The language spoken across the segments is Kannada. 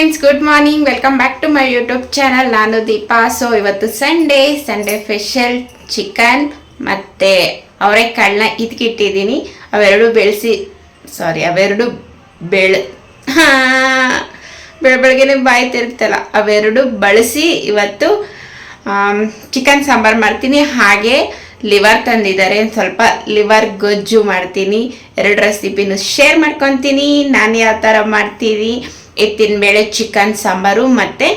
Friends good morning welcome back to my YouTube channel ನಾನು ದೀಪಾ ಸೊ ಇವತ್ತು ಸಂಡೇ ಸಂಡೇ ಸ್ಪೆಷಲ್ ಚಿಕನ್ ಮತ್ತು ಕಳ್ಳನ ಇದಕ್ಕಿಟ್ಟಿದ್ದೀನಿ ಅವೆರಡು ಬೆಳೆಸಿ ಸಾರಿ ಅವೆರಡು ಬೆಳ ಬೆಳ ಬೆಳಗ್ಗೆನೆ ಬಾಯಿ ತಿರುಗ್ತಲ್ಲ. ಅವೆರಡು ಬಳಸಿ ಇವತ್ತು ಚಿಕನ್ ಸಾಂಬಾರು ಮಾಡ್ತೀನಿ. ಹಾಗೆ ಲಿವರ್ ತಂದಿದ್ದಾರೆ. ಸ್ವಲ್ಪ ಲಿವರ್ ಗೊಜ್ಜು ಮಾಡ್ತೀನಿ. ಎರಡು ರೆಸಿಪಿನೂ ಶೇರ್ ಮಾಡ್ಕೊತೀನಿ. ನಾನು ಯಾವ ಥರ ಮಾಡ್ತೀನಿ. ಎತ್ತಿನ ಬೇಳೆ ಚಿಕನ್ ಸಾಂಬಾರು ಮತ್ತು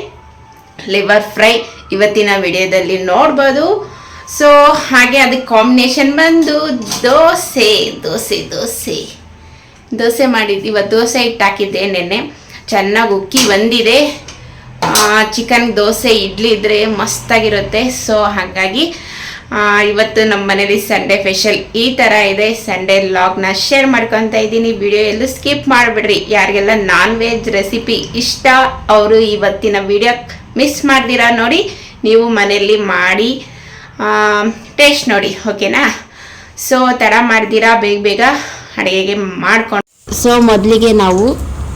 ಲಿವರ್ ಫ್ರೈ ಇವತ್ತಿನ ವಿಡಿಯೋದಲ್ಲಿ ನೋಡ್ಬೋದು. ಸೊ ಹಾಗೆ ಅದಕ್ಕೆ ಕಾಂಬಿನೇಷನ್ ಬಂದು ದೋಸೆ ದೋಸೆ ದೋಸೆ. ದೋಸೆ ಮಾಡಿದ್ದು ಇವತ್ತು ದೋಸೆ ಹಿಟ್ಟು ಹಾಕಿದ್ದೆ ನೆನ್ನೆ. ಚೆನ್ನಾಗಿ ಉಕ್ಕಿ ಬಂದಿದೆ. ಚಿಕನ್ ದೋಸೆ ಇಡ್ಲಿ ಇದ್ರೆ ಮಸ್ತಾಗಿರುತ್ತೆ. ಸೊ ಹಾಗಾಗಿ ಇವತ್ತು ನಮ್ಮ ಮನೇಲಿ ಸಂಡೇ ಸ್ಪೆಷಲ್ ಈ ಥರ ಇದೆ. ಸಂಡೇ ಲಾಗ್ನ ಶೇರ್ ಮಾಡ್ಕೊತಾ ಇದ್ದೀನಿ. ವಿಡಿಯೋ ಎಲ್ಲೂ ಸ್ಕಿಪ್ ಮಾಡಿಬಿಡ್ರಿ. ಯಾರಿಗೆಲ್ಲ ನಾನ್ ವೆಜ್ ರೆಸಿಪಿ ಇಷ್ಟ, ಅವರು ಇವತ್ತಿನ ವಿಡಿಯೋ ಮಿಸ್ ಮಾಡ್ದಿರಾ ನೋಡಿ, ನೀವು ಮನೆಯಲ್ಲಿ ಮಾಡಿ ಟೇಸ್ಟ್ ನೋಡಿ ಓಕೆನಾ ಸೊ ತಡ ಮಾಡ್ದಿರಾ, ಬೇಗ ಬೇಗ ಅಡುಗೆಗೆ ಮಾಡ್ಕೊಂಡು. ಸೊ ಮೊದಲಿಗೆ ನಾವು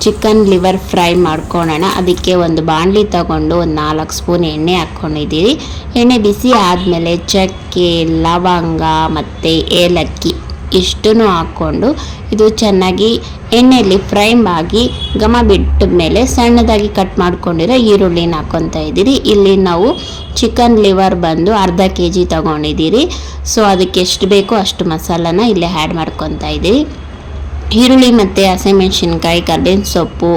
ಚಿಕನ್ ಲಿವರ್ ಫ್ರೈ ಮಾಡ್ಕೊಳ್ಳೋಣ ಅದಕ್ಕೆ ಒಂದು ಬಾಣಲಿ ತಗೊಂಡು ಒಂದು ನಾಲ್ಕು ಸ್ಪೂನ್ ಎಣ್ಣೆ ಹಾಕ್ಕೊಂಡಿದ್ದೀವಿ ಎಣ್ಣೆ ಬಿಸಿ ಆದಮೇಲೆ ಚಕ್ಕೆ, ಲವಂಗ ಮತ್ತು ಏಲಕ್ಕಿ ಇಷ್ಟನ್ನು ಹಾಕ್ಕೊಂಡು ಇದು ಚೆನ್ನಾಗಿ ಎಣ್ಣೆಯಲ್ಲಿ ಫ್ರೈ ಆಗಿ ಘಮ ಬಿಟ್ಟ ಮೇಲೆ ಸಣ್ಣದಾಗಿ ಕಟ್ ಮಾಡ್ಕೊಂಡಿರೋ ಈರುಳ್ಳಿನ ಹಾಕ್ಕೊತಾ ಇದ್ದೀರಿ. ಇಲ್ಲಿ ನಾವು ಚಿಕನ್ ಲಿವರ್ ಬಂದು ಅರ್ಧ ಕೆ ಜಿ ತೊಗೊಂಡಿದ್ದೀರಿ. ಸೊ, ಅದಕ್ಕೆ ಎಷ್ಟು ಬೇಕೋ ಅಷ್ಟು ಮಸಾಲಾನ ಇಲ್ಲಿ ಆ್ಯಡ್ ಮಾಡ್ಕೊತಾ ಇದ್ದೀರಿ. ಈರುಳ್ಳಿ ಮತ್ತು ಹಸಿಮೆಣ್ಸಿನ್ಕಾಯಿ ಕರ್ಬೇವಿನ ಸೊಪ್ಪು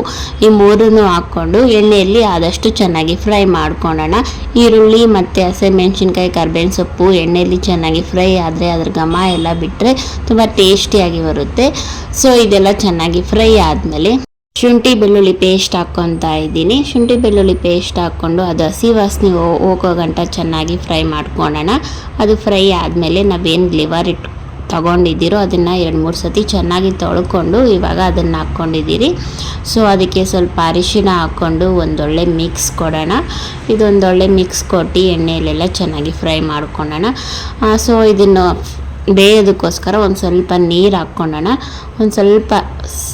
ಈ ಮೂರನ್ನು ಹಾಕ್ಕೊಂಡು ಎಣ್ಣೆಯಲ್ಲಿ ಆದಷ್ಟು ಚೆನ್ನಾಗಿ ಫ್ರೈ ಮಾಡ್ಕೊಳ್ಳೋಣ ಈರುಳ್ಳಿ ಮತ್ತು ಹಸಿಮೆಣ್ಸಿನ್ಕಾಯಿ ಕರ್ಬೇವಿನ ಸೊಪ್ಪು ಎಣ್ಣೆಯಲ್ಲಿ ಚೆನ್ನಾಗಿ ಫ್ರೈ ಆದರೆ ಅದ್ರ ಘಮ ಎಲ್ಲ ಬಿಟ್ಟರೆ ತುಂಬ ಟೇಸ್ಟಿಯಾಗಿ ಬರುತ್ತೆ. ಸೊ ಇದೆಲ್ಲ ಚೆನ್ನಾಗಿ ಫ್ರೈ ಆದಮೇಲೆ ಶುಂಠಿ, ಬೆಳ್ಳುಳ್ಳಿ ಪೇಸ್ಟ್ ಹಾಕ್ಕೊತಾ ಇದ್ದೀನಿ. ಶುಂಠಿ, ಬೆಳ್ಳುಳ್ಳಿ ಪೇಸ್ಟ್ ಹಾಕ್ಕೊಂಡು ಅದು ಹಸಿ ವಾಸನೆ ಹೋಗೋ ಗಂಟ ಚೆನ್ನಾಗಿ ಫ್ರೈ ಮಾಡ್ಕೊಳ್ಳೋಣ ಅದು ಫ್ರೈ ಆದಮೇಲೆ ನಾವೇನು ಲಿವರ್ ಇಟ್ಟು ತಗೊಂಡಿದ್ದೀರೋ ಅದನ್ನು ಎರಡು ಮೂರು ಸತಿ ಚೆನ್ನಾಗಿ ತೊಳ್ಕೊಂಡು ಇವಾಗ ಅದನ್ನು ಹಾಕ್ಕೊಂಡಿದ್ದೀರಿ. ಸೊ ಅದಕ್ಕೆ ಸ್ವಲ್ಪ ಅರಿಶಿನ ಹಾಕ್ಕೊಂಡು ಒಂದೊಳ್ಳೆ ಮಿಕ್ಸ್ ಕೊಡೋಣ. ಇದೊಂದೊಳ್ಳೆ ಮಿಕ್ಸ್ ಕೊಟ್ಟು ಎಣ್ಣೆಯಲ್ಲೆಲ್ಲ ಚೆನ್ನಾಗಿ ಫ್ರೈ ಮಾಡ್ಕೊಳ್ಳೋಣ ಸೊ ಇದನ್ನು ಬೇಯೋದಕ್ಕೋಸ್ಕರ ಒಂದು ಸ್ವಲ್ಪ ನೀರು ಹಾಕ್ಕೊಳ್ಳೋಣ ಒಂದು ಸ್ವಲ್ಪ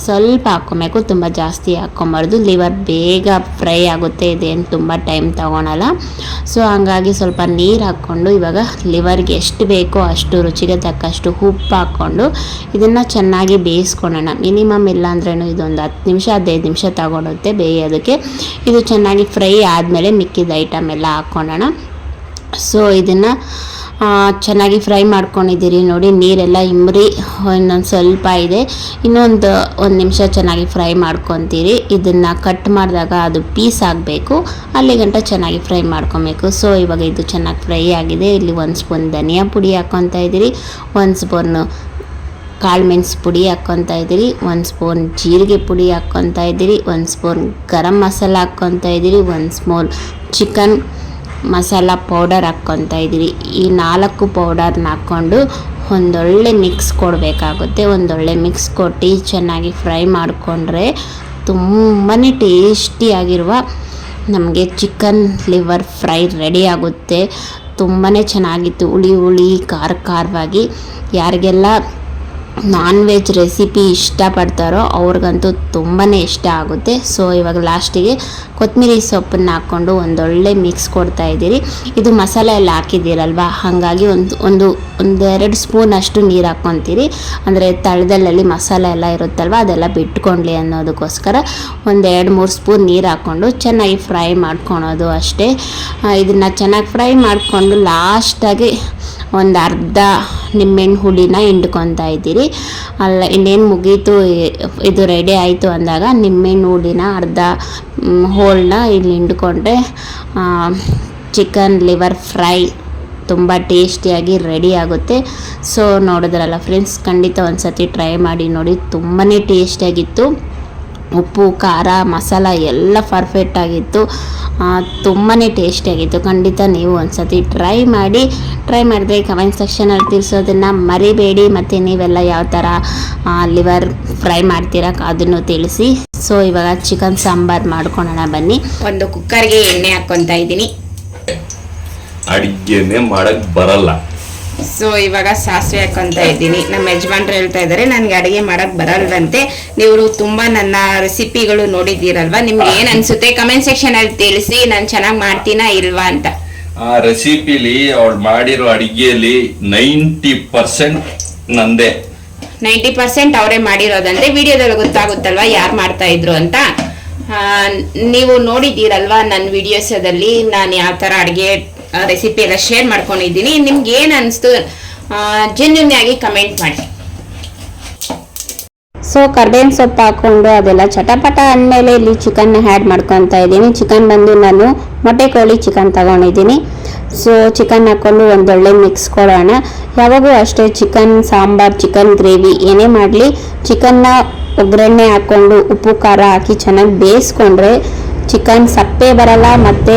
ಸ್ವಲ್ಪ ಹಾಕ್ಕೊಬೇಕು, ತುಂಬ ಜಾಸ್ತಿ ಹಾಕ್ಕೊಬಾರ್ದು. ಲಿವರ್ ಬೇಗ ಫ್ರೈ ಆಗುತ್ತೆ, ಇದೇನು ತುಂಬ ಟೈಮ್ ತಗೊಳಲ್ಲ. ಸೊ, ಹಂಗಾಗಿ ಸ್ವಲ್ಪ ನೀರು ಹಾಕ್ಕೊಂಡು ಇವಾಗ ಲಿವರ್ಗೆ ಎಷ್ಟು ಬೇಕೋ ಅಷ್ಟು ರುಚಿಗೆ ತಕ್ಕಷ್ಟು ಉಪ್ಪು ಹಾಕ್ಕೊಂಡು ಇದನ್ನು ಚೆನ್ನಾಗಿ ಬೇಯಿಸ್ಕೊಳ್ಳೋಣ. ಮಿನಿಮಮ್ ಇಲ್ಲಾಂದ್ರೂ ಇದೊಂದು ಹತ್ತು ನಿಮಿಷ, ಹದಿನೈದು ನಿಮಿಷ ತಗೊಳುತ್ತೆ ಬೇಯೋದಕ್ಕೆ. ಇದು ಚೆನ್ನಾಗಿ ಫ್ರೈ ಆದಮೇಲೆ ಮಿಕ್ಕಿದ ಐಟಮ್ ಎಲ್ಲ ಹಾಕ್ಕೊಳ್ಳೋಣ ಸೊ, ಇದನ್ನು ಚೆನ್ನಾಗಿ ಫ್ರೈ ಮಾಡ್ಕೊಂಡಿದ್ದೀರಿ ನೋಡಿ, ನೀರೆಲ್ಲ ಇಮ್ರಿ, ಇನ್ನೊಂದು ಸ್ವಲ್ಪ ಇದೆ. ಇನ್ನೊಂದು ಒಂದು ನಿಮಿಷ ಚೆನ್ನಾಗಿ ಫ್ರೈ ಮಾಡ್ಕೊತೀರಿ. ಇದನ್ನು ಕಟ್ ಮಾಡಿದಾಗ ಅದು ಪೀಸ್ ಆಗಬೇಕು. ಅಲ್ಲಿ ಗಂಟ ಚೆನ್ನಾಗಿ ಫ್ರೈ ಮಾಡ್ಕೊಬೇಕು. ಸೊ ಇವಾಗ ಇದು ಚೆನ್ನಾಗಿ ಫ್ರೈ ಆಗಿದೆ. ಇಲ್ಲಿ ಒಂದು ಸ್ಪೂನ್ ಧನಿಯಾ ಪುಡಿ ಹಾಕ್ಕೊತಾ ಇದ್ದೀರಿ. ಒಂದು ಸ್ಪೂನು ಕಾಳು ಮೆಣಸು ಪುಡಿ ಹಾಕ್ಕೊತಾ ಇದ್ದೀರಿ. ಒಂದು ಸ್ಪೂನ್ ಜೀರಿಗೆ ಪುಡಿ ಹಾಕ್ಕೊತಾ ಇದ್ದೀರಿ. ಒಂದು ಸ್ಪೂನ್ ಗರಂ ಮಸಾಲ ಹಾಕ್ಕೊತಾ ಇದ್ದೀರಿ. ಒಂದು ಸ್ಪೂನ್ ಚಿಕನ್ ಮಸಾಲ ಪೌಡರ್ ಹಾಕ್ಕೊತಾ ಇದ್ದೀವಿ. ಈ ನಾಲ್ಕು ಪೌಡರ್ನ ಹಾಕ್ಕೊಂಡು ಒಂದೊಳ್ಳೆ ಮಿಕ್ಸ್ ಕೊಡಬೇಕಾಗುತ್ತೆ. ಒಂದೊಳ್ಳೆ ಮಿಕ್ಸ್ ಕೊಟ್ಟು ಚೆನ್ನಾಗಿ ಫ್ರೈ ಮಾಡಿಕೊಂಡ್ರೆ ತುಂಬಾ ಟೇಸ್ಟಿಯಾಗಿರುವ ನಮಗೆ ಚಿಕನ್ ಲಿವರ್ ಫ್ರೈ ರೆಡಿ ಆಗುತ್ತೆ. ತುಂಬಾ ಚೆನ್ನಾಗಿತ್ತು. ಹುಳಿ ಹುಳಿ, ಖಾರ ಖಾರವಾಗಿ. ಯಾರಿಗೆಲ್ಲ ನಾನ್ ವೆಜ್ ರೆಸಿಪಿ ಇಷ್ಟಪಡ್ತಾರೋ ಅವ್ರಿಗಂತೂ ತುಂಬಾ ಇಷ್ಟ ಆಗುತ್ತೆ. ಸೊ ಇವಾಗ ಲಾಸ್ಟಿಗೆ ಕೊತ್ತಂಬರಿ ಸೊಪ್ಪನ್ನು ಹಾಕ್ಕೊಂಡು ಒಂದೊಳ್ಳೆ ಮಿಕ್ಸ್ ಕೊಡ್ತಾ ಇದ್ದೀರಿ. ಇದು ಮಸಾಲೆ ಎಲ್ಲ ಹಾಕಿದ್ದೀರಲ್ವ? ಹಾಗಾಗಿ ಒಂದು ಒಂದು, ಒಂದೆರಡು ಸ್ಪೂನ್ ಅಷ್ಟು ನೀರು ಹಾಕ್ಕೊತೀರಿ. ಅಂದರೆ ತಳದಲ್ಲಿ ಮಸಾಲೆ ಎಲ್ಲ ಇರುತ್ತಲ್ವ, ಅದೆಲ್ಲ ಬಿಟ್ಕೊಳ್ಳಿ ಅನ್ನೋದಕ್ಕೋಸ್ಕರ ಒಂದು ಎರಡು ಮೂರು ಸ್ಪೂನ್ ನೀರು ಹಾಕ್ಕೊಂಡು ಚೆನ್ನಾಗಿ ಫ್ರೈ ಮಾಡ್ಕೊಳೋದು ಅಷ್ಟೇ. ಇದನ್ನು ಚೆನ್ನಾಗಿ ಫ್ರೈ ಮಾಡಿಕೊಂಡು ಲಾಸ್ಟಾಗಿ ಒಂದು ಅರ್ಧ ನಿಂಬೆಹಣ್ಣು ಹುಳಿನ ಹಿಂಡ್ಕೊತಾ ಇದ್ದೀರಿ. ಅಲ್ಲ, ಇನ್ನೇನು ಮುಗೀತು, ಇದು ರೆಡಿ ಆಯಿತು ಅಂದಾಗ ನಿಂಬೆಹಣ್ಣು ಹುಳಿನ ಅರ್ಧ ಹೋಳನ್ನ ಇಲ್ಲಿ ಹಿಂಡ್ಕೊಂಡ್ರೆ ಚಿಕನ್ ಲಿವರ್ ಫ್ರೈ ತುಂಬ ಟೇಸ್ಟಿಯಾಗಿ ರೆಡಿ ಆಗುತ್ತೆ. ಸೊ ನೋಡಿದ್ರಲ್ಲ ಫ್ರೆಂಡ್ಸ್ ಖಂಡಿತ ಒಂದು ಸತಿ ಟ್ರೈ ಮಾಡಿ ನೋಡಿ. ತುಂಬಾ ಟೇಸ್ಟಿಯಾಗಿತ್ತು ಉಪ್ಪು ಖಾರ ಮಸಾಲ ಎಲ್ಲ ಪರ್ಫೆಕ್ಟ್ ಆಗಿತ್ತು. ತುಂಬಾ ಟೇಸ್ಟಿಯಾಗಿತ್ತು ಖಂಡಿತ ನೀವು ಒಂದು ಸತಿ ಟ್ರೈ ಮಾಡಿ ಟ್ರೈ ಮಾಡಿದ್ರೆ ಕಮೆಂಟ್ ಸೆಕ್ಷನಲ್ಲಿ ತಿಳಿಸೋದನ್ನು ಮರಿಬೇಡಿ. ಮತ್ತು ನೀವೆಲ್ಲ ಯಾವ ಥರ ಲಿವರ್ ಫ್ರೈ ಮಾಡ್ತೀರಾ ಅದನ್ನು ತಿಳಿಸಿ. ಸೊ ಇವಾಗ ಚಿಕನ್ ಸಾಂಬಾರು ಮಾಡ್ಕೊಳ್ಳೋಣ ಬನ್ನಿ. ಒಂದು ಕುಕ್ಕರ್ಗೆ ಎಣ್ಣೆ ಹಾಕ್ಕೊತಾ ಇದ್ದೀನಿ. ಅಡಿಗೆನೇ ಮಾಡಕ್ ಬರಲ್ಲ. ಸೊ ಇವಾಗ ಸಾಸಿವೆ ಹಾಕೊಂತ ಇದ್ದೀನಿ. ನಮ್ಮ ಯಜಮಾನ್ರು ಹೇಳ್ತಾ ಇದ್ದಾರೆ ನನಗೆ ಅಡುಗೆ ಮಾಡಕ್ ಬರಲ್ವಂತೆ. ನೀವು ತುಂಬಾ ನನ್ನ ರೆಸಿಪಿಗಳು ನೋಡಿದ್ದೀರಲ್ವಾ? ನಿಮ್ಗೆ ಏನ್ ಅನ್ಸುತ್ತೆ? ಕಮೆಂಟ್ ಸೆಕ್ಷನ್ ಅಲ್ಲಿ ತಿಳಿಸಿ. ನಾನು ಚೆನ್ನಾಗಿ ಮಾಡ್ತೀನಾ ಇಲ್ವಾ ಅಂತ. ಆ ರೆಸಿಪಿಲಿ ಅವಳು ಮಾಡಿರೋ ಅಡಿಗೆಯಲ್ಲಿ ನೈಂಟಿ ಪರ್ಸೆಂಟ್ ನಂದೇ. ನೈಂಟಿ ಪರ್ಸೆಂಟ್ ಅವರೇ ಮಾಡಿರೋದಂದ್ರೆ ವಿಡಿಯೋದಲ್ಲಿ ಗೊತ್ತಾಗುತ್ತಲ್ವಾ ಯಾರು ಮಾಡ್ತಾ ಇದ್ರು ಅಂತ? ನೀವು ನೋಡಿದ್ದೀರಲ್ವಾ ನನ್ನ ವಿಡಿಯೋಸದಲ್ಲಿ ನಾನು ಯಾವ ಥರ ಅಡುಗೆ ರೆಸಿಪಿ ಎಲ್ಲ ಶೇರ್ ಮಾಡ್ಕೊಂಡಿದ್ದೀನಿ. ನಿಮ್ಗೆ ಏನು ಅನಿಸ್ತು ಜೆನ್ಯೂನ್ ಆಗಿ ಕಮೆಂಟ್ ಮಾಡಿ. ಸೊ ಕರ್ಬೇವಿನ ಸೊಪ್ಪು ಹಾಕೊಂಡು ಅದೆಲ್ಲ ಚಟಪಟ ಅಂದಮೇಲೆ ಇಲ್ಲಿ ಚಿಕನ್ ಆ್ಯಡ್ ಮಾಡ್ಕೊತಾ ಇದ್ದೀನಿ. ಚಿಕನ್ ಬಂದು ನಾನು ಮೊಟ್ಟೆ ಕೋಳಿ ಚಿಕನ್ ತಗೊಂಡಿದ್ದೀನಿ. ಸೊ ಚಿಕನ್ ಹಾಕ್ಕೊಂಡು ಒಂದೊಳ್ಳೆ ಮಿಕ್ಸ್ ಕೊಡೋಣ. ಯಾವಾಗೂ ಅಷ್ಟೇ ಚಿಕನ್ ಸಾಂಬಾರ್ ಚಿಕನ್ ಗ್ರೇವಿ ಏನೇ ಮಾಡಲಿ ಚಿಕನ್ನ ಒಗ್ಗರಣೆ ಹಾಕ್ಕೊಂಡು ಉಪ್ಪು, ಖಾರ ಹಾಕಿ ಚೆನ್ನಾಗಿ ಬೇಯಿಸ್ಕೊಂಡ್ರೆ ಚಿಕನ್ ಸಪ್ಪೆ ಬರಲ್ಲ, ಮತ್ತು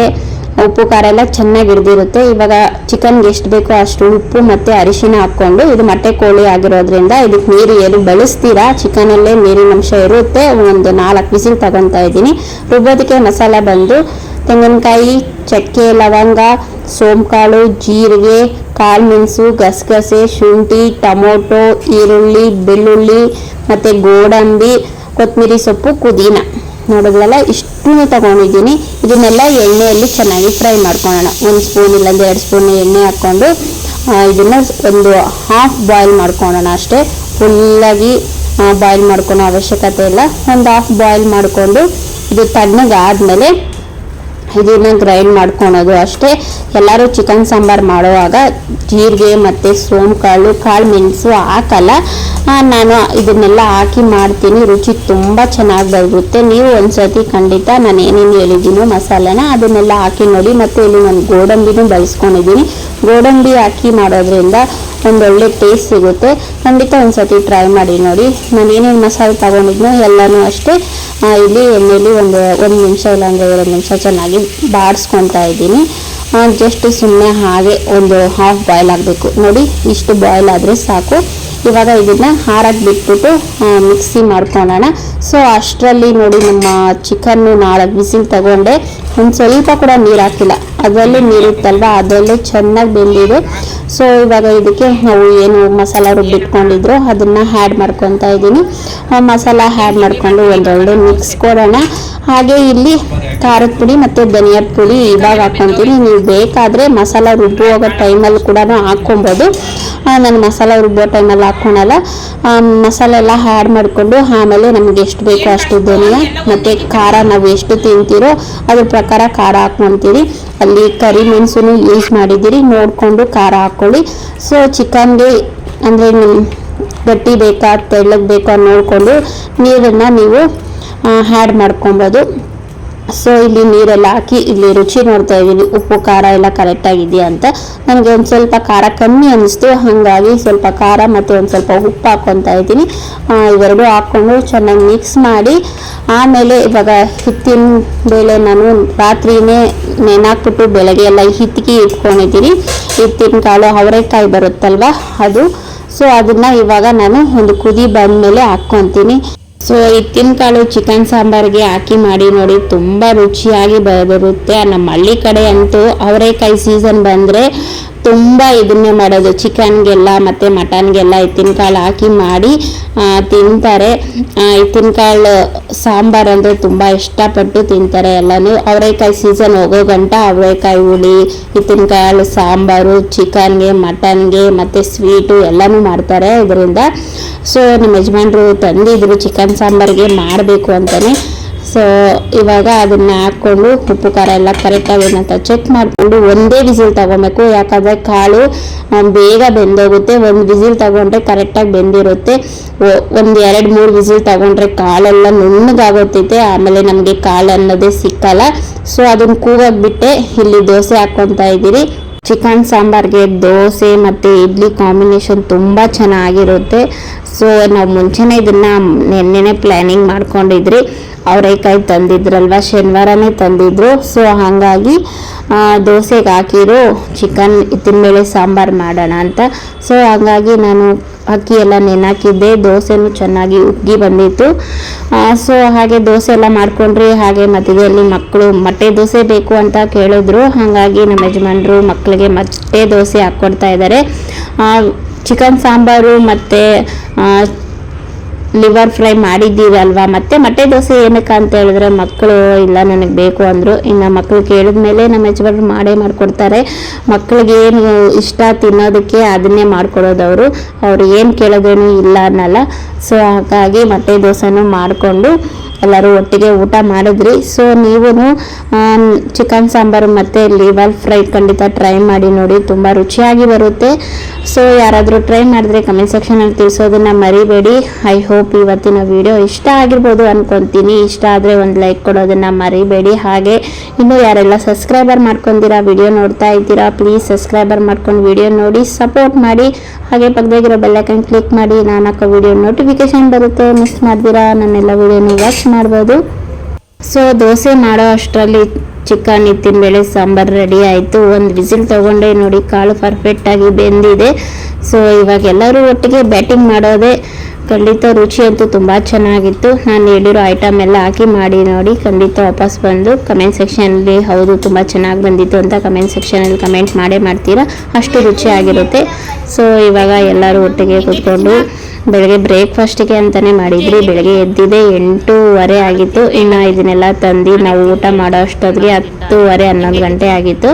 ಉಪ್ಪು, ಖಾರ ಎಲ್ಲ ಚೆನ್ನಾಗಿ ಹಿಡ್ದಿರುತ್ತೆ. ಇವಾಗ ಚಿಕನ್ಗೆ ಎಷ್ಟು ಬೇಕೋ ಅಷ್ಟು ಉಪ್ಪು ಮತ್ತು ಅರಿಶಿನ ಹಾಕ್ಕೊಂಡು, ಇದು ಮೊಟ್ಟೆ ಕೋಳಿ ಆಗಿರೋದ್ರಿಂದ ಇದಕ್ಕೆ ನೀರು ಏನು ಬಳಸ್ತೀರಾ? ಚಿಕನಲ್ಲೇ ನೀರಿನ ಅಂಶ ಇರುತ್ತೆ. ಒಂದು ನಾಲ್ಕು ಬಿಸಿಲು ತಗೊತಾ ಇದ್ದೀನಿ. ರುಬ್ಬೋದಕ್ಕೆ ಮಸಾಲ ಬಂದು ತೆಂಗಿನಕಾಯಿ, ಚಕ್ಕೆ, ಲವಂಗ, ಸೋಂಕಾಳು, ಜೀರಿಗೆ, ಕಾಳು ಮೆಣಸು, ಗಸಗಸೆ, ಶುಂಠಿ, ಟೊಮೊಟೊ, ಈರುಳ್ಳಿ, ಬೆಳ್ಳುಳ್ಳಿ ಮತ್ತು ಗೋಡಂಬಿ ಕೊತ್ತಂಬರಿ ಸೊಪ್ಪು, ಪುದೀನ. ನೋಡಿದ್ರಲ್ಲ ಇಷ್ಟೂ ತಗೊಂಡಿದ್ದೀನಿ. ಇದನ್ನೆಲ್ಲ ಎಣ್ಣೆಯಲ್ಲಿ ಚೆನ್ನಾಗಿ ಫ್ರೈ ಮಾಡ್ಕೊಳ್ಳೋಣ. ಒಂದು ಸ್ಪೂನ್ ಇಲ್ಲಾಂದ್ರೆ ಎರಡು ಸ್ಪೂನ್ ಎಣ್ಣೆ ಹಾಕ್ಕೊಂಡು ಇದನ್ನು ಒಂದು ಹಾಫ್ ಬಾಯ್ಲ್ ಮಾಡ್ಕೊಳ್ಳೋಣ ಅಷ್ಟೇ. ಫುಲ್ಲಾಗಿ ಬಾಯ್ಲ್ ಮಾಡ್ಕೊಳೋ ಅವಶ್ಯಕತೆ ಇಲ್ಲ. ಒಂದು ಹಾಫ್ ಬಾಯ್ಲ್ ಮಾಡಿಕೊಂಡು, ಇದು ತಣ್ಣಗಾದ್ಮೇಲೆ ಇದನ್ನ ಗ್ರೈಂಡ್ ಮಾಡ್ಕೊಳೋದು ಅಷ್ಟೇ. ಎಲ್ಲರೂ ಚಿಕನ್ ಸಾಂಬಾರು ಮಾಡುವಾಗ ಜೀರಿಗೆ ಮತ್ತು ಸೋಂಕಾಳು ಕಾಳು ಮೆಣಸು ಹಾಕಲ್ಲ. ನಾನು ಇದನ್ನೆಲ್ಲ ಹಾಕಿ ಮಾಡ್ತೀನಿ. ರುಚಿ ತುಂಬ ಚೆನ್ನಾಗಿ ಬರುತ್ತೆ ನೀವು ಒಂದ್ಸತಿ ಖಂಡಿತ ನಾನು ಏನೇನು ಹೇಳಿದ್ದೀನೋ ಮಸಾಲೆನ ಅದನ್ನೆಲ್ಲ ಹಾಕಿ ನೋಡಿ. ಮತ್ತು ಇಲ್ಲಿ ನಾನು ಗೋಡಂಬಿನೂ ಬಳಸ್ಕೊಂಡಿದ್ದೀನಿ. ಗೋಡಂಬಿ ಹಾಕಿ ಮಾಡೋದ್ರಿಂದ ಒಂದೊಳ್ಳೆ ಟೇಸ್ಟ್ ಸಿಗುತ್ತೆ. ಖಂಡಿತ ಒಂದ್ಸತಿ ಟ್ರೈ ಮಾಡಿ ನೋಡಿ. ನಾನು ಏನೇನು ಮಸಾಲೆ ತಗೊಂಡಿದ್ನೋ ಎಲ್ಲನೂ ಅಷ್ಟೇ. ಇಲ್ಲಿ ಎಣ್ಣೆಲಿ ಒಂದು ಒಂದು ನಿಮಿಷ ಇಲ್ಲಾಂದರೆ ಎರಡು ನಿಮಿಷ ಚೆನ್ನಾಗಿ ಬಾಡಿಸ್ಕೊತಾ ಇದ್ದೀನಿ. ಜಸ್ಟ್ ಸುಮ್ಮನೆ ಹಾಗೆ ಒಂದು ಹಾಫ್ ಬಾಯ್ಲ್ ಆಗಬೇಕು. ನೋಡಿ, ಇಷ್ಟು ಬಾಯ್ಲ್ ಆದರೆ ಸಾಕು. ಇವಾಗ ಇದನ್ನ ಹಾರಕ್ಕೆ ಬಿಟ್ಬಿಟ್ಟು ಮಿಕ್ಸಿ ಮಾಡ್ಕೊಳ್ಳೋಣ. ಸೊ ಅಷ್ಟರಲ್ಲಿ ನೋಡಿ ನಮ್ಮ ಚಿಕನ್ನು ನಾಲ್ಕು ಬಿಸಿಲು ತಗೊಂಡೆ. ಒಂದು ಸ್ವಲ್ಪ ಕೂಡ ನೀರು ಹಾಕಿಲ್ಲ. ಅದರಲ್ಲೇ ನೀರಿತ್ತಲ್ವ ಅದರಲ್ಲೇ ಚೆನ್ನಾಗಿ ಬೆಂದಿದೆ. ಸೊ ಇವಾಗ ಇದಕ್ಕೆ ನಾವು ಏನು ಮಸಾಲ ರುಬ್ಬಿಟ್ಕೊಂಡಿದ್ರು ಅದನ್ನು ಹ್ಯಾಡ್ ಮಾಡ್ಕೊತಾ ಇದ್ದೀನಿ. ಮಸಾಲ ಹ್ಯಾಡ್ ಮಾಡಿಕೊಂಡು ಒಂದೊಳ್ಳೆ ಮಿಕ್ಸ್ ಕೊಡೋಣ. ಹಾಗೆ ಇಲ್ಲಿ ಖಾರದ ಪುಡಿ ಮತ್ತು ಧನಿಯಾ ಪುಡಿ ಇವಾಗ ಹಾಕ್ಕೊತೀನಿ ನೀವು ಬೇಕಾದರೆ ಮಸಾಲ ರುಬ್ಬುವಾಗ ಟೈಮಲ್ಲಿ ಕೂಡ ಹಾಕ್ಕೊಬೋದು. ನಾನು ಮಸಾಲ ರುಬ್ಬೋ ಟೈಮಲ್ಲಿ ಹಾಕ್ಕೊಳಲ್ಲ. ಮಸಾಲೆ ಎಲ್ಲ ಹ್ಯಾಡ್ ಮಾಡಿಕೊಂಡು ಆಮೇಲೆ ನಮಗೆ ಎಷ್ಟು ಬೇಕೋ ಅಷ್ಟು ಧನಿಯಾ ಮತ್ತು ಖಾರ ನಾವು ಎಷ್ಟು ತಿಂತೀರೋ ಅದ್ರ ಪ್ರಕಾರ ಖಾರ ಹಾಕ್ಕೊತೀರಿ ಅಲ್ಲಿ ಕರಿಮೆಣಸನ್ನು ಮೆಣಸು ಯೂಸ್ ಮಾಡಿದ್ದೀರಿ. ನೋಡಿಕೊಂಡು ಖಾರ ಹಾಕ್ಕೊಳ್ಳಿ ಸೊ ಚಿಕನ್ಗೆ ಅಂದರೆ ಗಟ್ಟಿ ಬೇಕಾ, ತೆಳ್ಳಗೆ ಬೇಕಾ ನೋಡಿಕೊಂಡು ನೀರನ್ನು ನೀವು ಆ್ಯಡ್ ಮಾಡ್ಕೊಬೋದು. ಸೊ ಇಲ್ಲಿ ನೀರೆಲ್ಲ ಹಾಕಿ ಇಲ್ಲಿ ರುಚಿ ನೋಡ್ತಾ ಇದ್ದೀನಿ. ಉಪ್ಪು, ಖಾರ ಎಲ್ಲ ಕರೆಕ್ಟಾಗಿದೆಯಾ ಅಂತ. ನನಗೆ ಒಂದು ಸ್ವಲ್ಪ ಖಾರ ಕಮ್ಮಿ ಅನ್ನಿಸ್ತು ಹಾಗಾಗಿ ಸ್ವಲ್ಪ ಖಾರ ಮತ್ತು ಒಂದು ಸ್ವಲ್ಪ ಉಪ್ಪು ಹಾಕ್ಕೊತಾ ಇದ್ದೀನಿ. ಇವೆರಡು ಹಾಕ್ಕೊಂಡು ಚೆನ್ನಾಗಿ ಮಿಕ್ಸ್ ಮಾಡಿ, ಆಮೇಲೆ ಇವಾಗ ಹಿತ್ತಿನ ಬೇಳೆ ನಾನು ರಾತ್ರಿನೇ ನೆನಾಕ್ಬಿಟ್ಟು ಬೆಳಗ್ಗೆ ಎಲ್ಲ ಹಿತ್ತಿಗೆ ಇಟ್ಕೊಂಡಿದ್ದೀನಿ. ಹಿತ್ತಿನ ಕಾಳು ಅವರೆಕಾಯಿ ಬರುತ್ತಲ್ವ ಅದು. ಸೊ ಅದನ್ನು ಇವಾಗ ನಾನು ಒಂದು ಕುದಿ ಬಂದಮೇಲೆ ಹಾಕ್ಕೊತೀನಿ. ಸೊ ಎತ್ತಿನ ಕಾಳು ಚಿಕನ್ ಸಾಂಬಾರಿಗೆ ಹಾಕಿ ಮಾಡಿ ನೋಡಿ, ತುಂಬ ರುಚಿಯಾಗಿ ಬರುತ್ತೆ ನಮ್ಮ ಹಳ್ಳಿ ಕಡೆ ಅಂತೂ ಅವರೇಕಾಯಿ ಸೀಸನ್ ಬಂದರೆ ತುಂಬ ಇದನ್ನೇ ಮಾಡೋದು. ಚಿಕನ್ಗೆಲ್ಲ ಮತ್ತು ಮಟನ್ಗೆಲ್ಲ ಎತ್ತಿನ ಕಾಳು ಹಾಕಿ ಮಾಡಿ ತಿಂತಾರೆ. ಎತ್ತಿನ ಕಾಳು ಸಾಂಬಾರು ಅಂದರೆ ತುಂಬ ಇಷ್ಟಪಟ್ಟು ತಿಂತಾರೆ ಎಲ್ಲನೂ. ಅವರೆಕಾಯಿ ಸೀಸನ್ ಹೋಗೋ ಗಂಟ ಅವರೆಕಾಯಿ ಹುಳಿ ಎತ್ತಿನ ಕಾಳು ಸಾಂಬಾರು, ಚಿಕನ್ಗೆ, ಮಟನ್ಗೆ ಮತ್ತು ಸ್ವೀಟು ಎಲ್ಲನೂ ಮಾಡ್ತಾರೆ ಇದರಿಂದ. ಸೊ ನಮ್ಮ ಯಜಮಾನ್ರು ತಂದಿದ್ರು ಚಿಕನ್ ಸಾಂಬಾರಿಗೆ ಮಾಡಬೇಕು ಅಂತಲೇ ಸೊ ಇವಾಗ ಅದನ್ನ ಹಾಕ್ಕೊಂಡು ಉಪ್ಪು, ಖಾರ ಎಲ್ಲ ಕರೆಕ್ಟಾಗಿ ಏನಂತ ಚೆಕ್ ಮಾಡಿಕೊಂಡು ಒಂದೇ ವಿಸಿಲ್ ತಗೊಬೇಕು. ಯಾಕಂದರೆ ಕಾಳು ಬೇಗ ಬೆಂದೋಗುತ್ತೆ. ಒಂದು ವಿಸಿಲ್ ತಗೊಂಡ್ರೆ ಕರೆಕ್ಟಾಗಿ ಬೆಂದಿರುತ್ತೆ. ಒಂದು ಎರಡು, ಮೂರು ವಿಸಿಲ್ ತಗೊಂಡ್ರೆ ಕಾಳೆಲ್ಲ ನುಣ್ಣಗಾಗೋತೈತೆ. ಆಮೇಲೆ ನಮಗೆ ಕಾಳು ಅನ್ನೋದೇ ಸಿಕ್ಕಲ್ಲ. ಸೊ ಅದನ್ನ ಕೂಗಾಕ್ ಬಿಟ್ಟೆ ಇಲ್ಲಿ ದೋಸೆ ಹಾಕ್ಕೊತಾ ಇದ್ದೀರಿ. ಚಿಕನ್ ಸಾಂಬಾರ್ಗೆ ದೋಸೆ ಮತ್ತು ಇಡ್ಲಿ ಕಾಂಬಿನೇಷನ್ ತುಂಬ ಚೆನ್ನಾಗಿರುತ್ತೆ. ಸೊ ನಾವು ಮುಂಚೆನೇ ಇದನ್ನು ನೆನ್ನೆನೇ ಪ್ಲ್ಯಾನಿಂಗ್ ಮಾಡ್ಕೊಂಡಿದ್ರಿ. ಅವರೇಕಾಯಿ ತಂದಿದ್ರಲ್ವ? ಶನಿವಾರನೇ ತಂದಿದ್ರು. ಸೊ ಹಾಗಾಗಿ ದೋಸೆಗೆ ಹಾಕಿರೋ ಚಿಕನ್ ಬೇಳೆ ಸಾಂಬಾರು ಮಾಡೋಣ ಅಂತ. ಸೊ ಹಾಗಾಗಿ ನಾನು ಅಕ್ಕಿ ಎಲ್ಲ ನೆನಾಕಿದ್ದೆ, ದೋಸೆನೂ ಚೆನ್ನಾಗಿ ಉಗ್ಗಿ ಬಂದಿತ್ತು. ಸೊ ಹಾಗೆ ದೋಸೆ ಎಲ್ಲ ಮಾಡ್ಕೊಂಡ್ರಿ, ಹಾಗೆ ಮಧ್ಯದಲ್ಲಿ ಮಕ್ಕಳು ಮೊಟ್ಟೆ ದೋಸೆ ಬೇಕು ಅಂತ ಕೇಳಿದ್ರು. ಹಾಗಾಗಿ ನಮ್ಮ ಯಜಮಾನರು ಮಕ್ಕಳಿಗೆ ಮೊಟ್ಟೆ ದೋಸೆ ಹಾಕ್ಕೊಡ್ತಾ ಇದ್ದಾರೆ. ಚಿಕನ್ ಸಾಂಬಾರು ಮತ್ತು ಲಿವರ್ ಫ್ರೈ ಮಾಡಿದ್ದೀವಲ್ವಾ ಮತ್ತೆ ಮೊಟ್ಟೆ ದೋಸೆ ಏನಕ್ಕೆ ಅಂತ ಹೇಳಿದ್ರೆ, ಮಕ್ಕಳು, ಇಲ್ಲ, ನನಗೆ ಬೇಕು ಅಂದರು. ಇನ್ನು ಮಕ್ಕಳು ಕೇಳಿದ್ಮೇಲೆ ನಮ್ಮ ಯಜಮಾನ್ರು ಮಾಡೇ ಮಾಡಿಕೊಡ್ತಾರೆ. ಮಕ್ಕಳಿಗೆ ಏನು ಇಷ್ಟ ತಿನ್ನೋದಕ್ಕೆ ಅದನ್ನೇ ಮಾಡ್ಕೊಡೋದು ಅವರು. ಅವ್ರು ಏನು ಕೇಳೋದೇನು ಇಲ್ಲ ಅನ್ನಲ್ಲ. ಸೊ ಹಾಗಾಗಿ ಮೊಟ್ಟೆ ದೋಸೆನೂ ಮಾಡಿಕೊಂಡು ಎಲ್ಲರೂ ಒಟ್ಟಿಗೆ ಊಟ ಮಾಡಿದ್ರಿ. ಸೊ ನೀವು ಚಿಕನ್ ಸಾಂಬಾರು ಮತ್ತು ಲೀವಲ್ ಫ್ರೈ ಖಂಡಿತ ಟ್ರೈ ಮಾಡಿ ನೋಡಿ. ತುಂಬ ರುಚಿಯಾಗಿ ಬರುತ್ತೆ. ಸೊ ಯಾರಾದರೂ ಟ್ರೈ ಮಾಡಿದ್ರೆ ಕಮೆಂಟ್ ಸೆಕ್ಷನಲ್ಲಿ ತಿಳಿಸೋದನ್ನು ಮರಿಬೇಡಿ. ಐ ಹೋಪ್ ಇವತ್ತಿನ ವಿಡಿಯೋ ಇಷ್ಟ ಆಗಿರ್ಬೋದು ಅಂದ್ಕೊತೀನಿ ಇಷ್ಟ ಆದರೆ ಒಂದು ಲೈಕ್ ಕೊಡೋದನ್ನು ಮರಿಬೇಡಿ. ಹಾಗೆ, ಇನ್ನು ಯಾರೆಲ್ಲ ಸಬ್ಸ್ಕ್ರೈಬರ್ ಮಾಡ್ಕೊಂಡಿರಾ ವಿಡಿಯೋ ನೋಡ್ತಾ ಇದ್ದೀರಾ ಪ್ಲೀಸ್ ಸಬ್ಸ್ಕ್ರೈಬರ್ ಮಾಡ್ಕೊಂಡು ವಿಡಿಯೋ ನೋಡಿ ಸಪೋರ್ಟ್ ಮಾಡಿ. ಹಾಗೆ ಪಕ್ಕದಾಗಿರೋ ಬೆಲ್ಲೈಕನ್ ಕ್ಲಿಕ್ ಮಾಡಿ. ನಾನು ಹಾಕೋ ವಿಡಿಯೋ ನೋಟಿಫಿಕೇಶನ್ ಬರುತ್ತೆ. ಮಿಸ್ ಮಾಡ್ದಿರಾ ನನ್ನೆಲ್ಲ ವಿಡಿಯೋನ ವಾಚ್ ಮಾಡ್ಬೋದು. ಸೊ ದೋಸೆ ಮಾಡೋ ಅಷ್ಟರಲ್ಲಿ ಚಿಕನ್ ಇತ್ತಿನ ಬೇಳೆ ಸಾಂಬಾರು ರೆಡಿ ಆಯಿತು. ಒಂದು ವಿಸಿಲ್ ತೊಗೊಂಡೆ, ನೋಡಿ ಕಾಳು ಪರ್ಫೆಕ್ಟಾಗಿ ಬೆಂದಿದೆ. ಸೊ ಇವಾಗ ಎಲ್ಲರೂ ಒಟ್ಟಿಗೆ ಬ್ಯಾಟಿಂಗ್ ಮಾಡೋದೇ. ಖಂಡಿತ ರುಚಿ ಅಂತೂ ತುಂಬ ಚೆನ್ನಾಗಿತ್ತು. ನಾನು ಹೇಳಿರೋ ಐಟಮ್ ಎಲ್ಲ ಹಾಕಿ ಮಾಡಿ, ನೋಡಿ ಖಂಡಿತ ವಾಪಸ್ ಬಂದು ಕಮೆಂಟ್ ಸೆಕ್ಷನಲ್ಲಿ ಹೌದು, ತುಂಬ ಚೆನ್ನಾಗಿ ಬಂದಿತ್ತು ಅಂತ ಕಮೆಂಟ್ ಸೆಕ್ಷನಲ್ಲಿ ಕಮೆಂಟ್ ಮಾಡೇ ಮಾಡ್ತೀರಾ? ಅಷ್ಟು ರುಚಿಯಾಗಿರುತ್ತೆ ಸೊ ಇವಾಗ ಎಲ್ಲರೂ ಒಟ್ಟಿಗೆ ಕೂತ್ಕೊಂಡು ಬೆಳಗ್ಗೆ ಬ್ರೇಕ್ಫಾಸ್ಟಿಗೆ ಅಂತಲೇ ಮಾಡಿದ್ರಿ. ಬೆಳಗ್ಗೆ ಎದ್ದಿದೆ ಎಂಟೂವರೆ ಆಗಿತ್ತು. ಇನ್ನು ಇದನ್ನೆಲ್ಲ ತಂದು ನಾವು ಊಟ ಮಾಡೋ ಅಷ್ಟೊತ್ತಿಗೆ ಹತ್ತೂವರೆ ಹನ್ನೊಂದು ಗಂಟೆ ಆಗಿತ್ತು.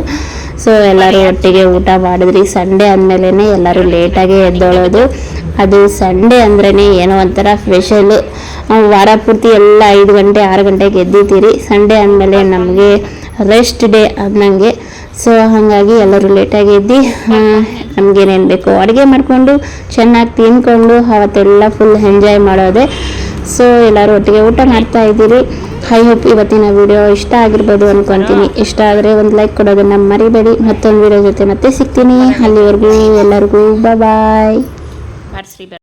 ಸೊ ಎಲ್ಲರೂ ಒಟ್ಟಿಗೆ ಊಟ ಮಾಡಿದ್ರಿ. ಸಂಡೇ ಅಂದಮೇಲೆ ಎಲ್ಲರೂ ಲೇಟಾಗೆ ಎದ್ದೊಳೋದು. ಅದು ಸಂಡೇ ಅಂದ್ರೇ ಏನೋ ಒಂಥರ ಸ್ಪೆಷಲು ವಾರ ಪೂರ್ತಿ ಎಲ್ಲ ಐದು ಗಂಟೆ ಆರು ಗಂಟೆಗೆ ಎದ್ದಿದ್ದೀರಿ. ಸಂಡೇ ಅಂದಮೇಲೆ ನಮಗೆ ರೆಸ್ಟ್ ಡೇ ಅನ್ನಂಗೆ ಸೊ ಹಾಗಾಗಿ ಎಲ್ಲರೂ ಲೇಟಾಗಿ ಎದ್ದು ನಮಗೇನೇನು ಬೇಕು ಅಡುಗೆ ಮಾಡಿಕೊಂಡು, ಚೆನ್ನಾಗಿ ತಿನ್ಕೊಂಡು, ಅವತ್ತೆಲ್ಲ ಫುಲ್ ಎಂಜಾಯ್ ಮಾಡೋದೆ. ಸೊ ಎಲ್ಲರೂ ಒಟ್ಟಿಗೆ ಊಟ ಮಾಡ್ತಾ ಇದ್ದೀರಿ. ಐ ಹೋಪ್ ಇವತ್ತಿನ ವಿಡಿಯೋ ಇಷ್ಟ ಆಗಿರ್ಬೋದು ಅಂದ್ಕೊತೀನಿ ಇಷ್ಟ ಆದರೆ ಒಂದು ಲೈಕ್ ಕೊಡೋದನ್ನು ಮರಿಬೇಡಿ. ಮತ್ತೊಂದು ವಿಡಿಯೋ ಜೊತೆ ಮತ್ತೆ ಸಿಗ್ತೀನಿ. ಅಲ್ಲಿವರೆಗೂ ಎಲ್ಲರಿಗೂ ಬಾಯ್